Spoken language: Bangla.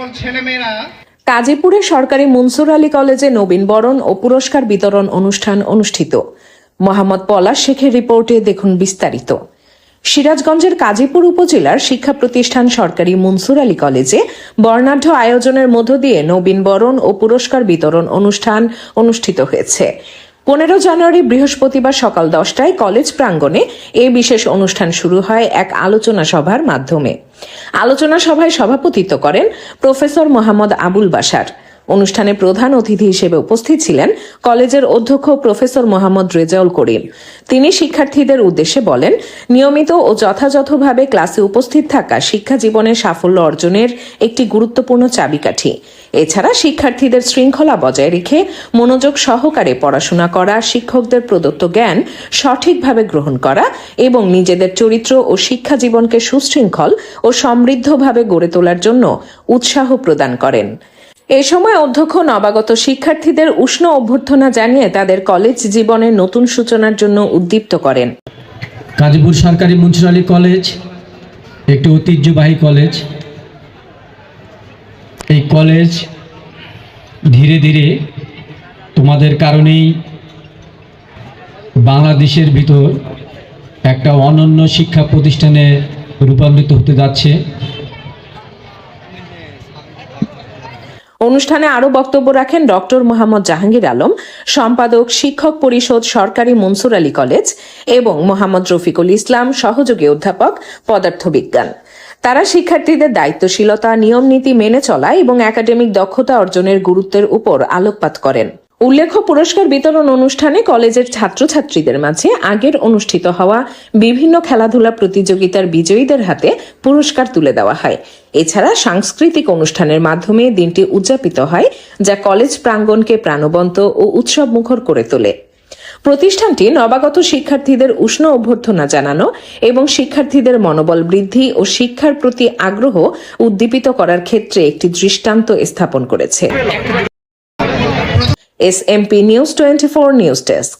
সকল ছেলেমেয়েরা। কাজীপুরে সরকারি মনসুর আলী কলেজে নবীন বরণ ও পুরস্কার বিতরণ অনুষ্ঠান অনুষ্ঠিত। মোহাম্মদ পলাশ শেখের রিপোর্টে দেখুন বিস্তারিত। সিরাজগঞ্জের কাজীপুর উপজেলার শিক্ষা প্রতিষ্ঠান সরকারি মনসুর আলী কলেজে বর্ণাঢ্য আয়োজনের মধ্য দিয়ে নবীন বরণ ও পুরস্কার বিতরণ অনুষ্ঠান অনুষ্ঠিত হয়েছে। পনেরো জানুয়ারি বৃহস্পতিবার সকাল দশটায় কলেজ প্রাঙ্গণে এই বিশেষ অনুষ্ঠান শুরু হয় এক আলোচনা সভার মাধ্যমে। আলোচনা সভায় সভাপতিত্ব করেন প্রফেসর মোহাম্মদ আবুল বাসার অনুষ্ঠানে প্রধান অতিথি হিসেবে উপস্থিত ছিলেন কলেজের অধ্যক্ষ প্রফেসর মোহাম্মদ রেজাউল করিম। তিনি শিক্ষার্থীদের উদ্দেশ্যে বলেন, নিয়মিত ও যথাযথভাবে ক্লাসে উপস্থিত থাকা শিক্ষা জীবনের সাফল্য অর্জনের একটি গুরুত্বপূর্ণ চাবিকাঠি। এছাড়া শিক্ষার্থীদের শৃঙ্খলা বজায় রেখে মনোযোগ সহকারে পড়াশোনা করা, শিক্ষকদের প্রদত্ত জ্ঞান সঠিকভাবে গ্রহণ করা এবং নিজেদের চরিত্র ও শিক্ষা জীবনকে সুশৃঙ্খল ও সমৃদ্ধভাবে গড়ে তোলার জন্য উৎসাহ প্রদান করেন। এ সময় অধ্যক্ষ নবাগত শিক্ষার্থীদের উষ্ণ অভ্যর্থনা জানিয়ে তাদের কলেজ জীবনের নতুন সূচনার জন্য উদ্দীপ্ত করেন। কাজীপুর সরকারি মুন্সিপালি কলেজ, একটি ঐতিহ্যবাহী কলেজ। এই কলেজ ধীরে ধীরে তোমাদের কারণেই বাংলাদেশের ভিতর একটা অনন্য শিক্ষা প্রতিষ্ঠানে রূপান্তরিত হতে যাচ্ছে। অনুষ্ঠানে আরও বক্তব্য রাখেন ডক্টর মোহাম্মদ জাহাঙ্গীর আলম, সম্পাদক শিক্ষক পরিষদ সরকারি মনসুর আলী কলেজ এবং মোহাম্মদ রফিকুল ইসলাম, সহযোগী অধ্যাপক, পদার্থবিজ্ঞান। তারা শিক্ষার্থীদের দায়িত্বশীলতা নিয়ম নীতি মেনে চলা এবং একাডেমিক দক্ষতা অর্জনের গুরুত্বের উপর আলোকপাত করেন। উল্লেখ্য, পুরস্কার বিতরণ অনুষ্ঠানে কলেজের ছাত্রছাত্রীদের মাঝে আগের অনুষ্ঠিত হওয়া বিভিন্ন খেলাধুলা প্রতিযোগিতার বিজয়ীদের হাতে পুরস্কার তুলে দেওয়া হয়। এছাড়া সাংস্কৃতিক অনুষ্ঠানের মাধ্যমে দিনটি উদযাপিত হয়, যা কলেজ প্রাঙ্গণকে প্রাণবন্ত ও উৎসব মুখর করে তোলে। প্রতিষ্ঠানটি নবাগত শিক্ষার্থীদের উষ্ণ অভ্যর্থনা জানানো এবং শিক্ষার্থীদের মনোবল বৃদ্ধি ও শিক্ষার প্রতি আগ্রহ উদ্দীপিত করার ক্ষেত্রে একটি দৃষ্টান্ত স্থাপন করেছে। S MP news twenty four news desk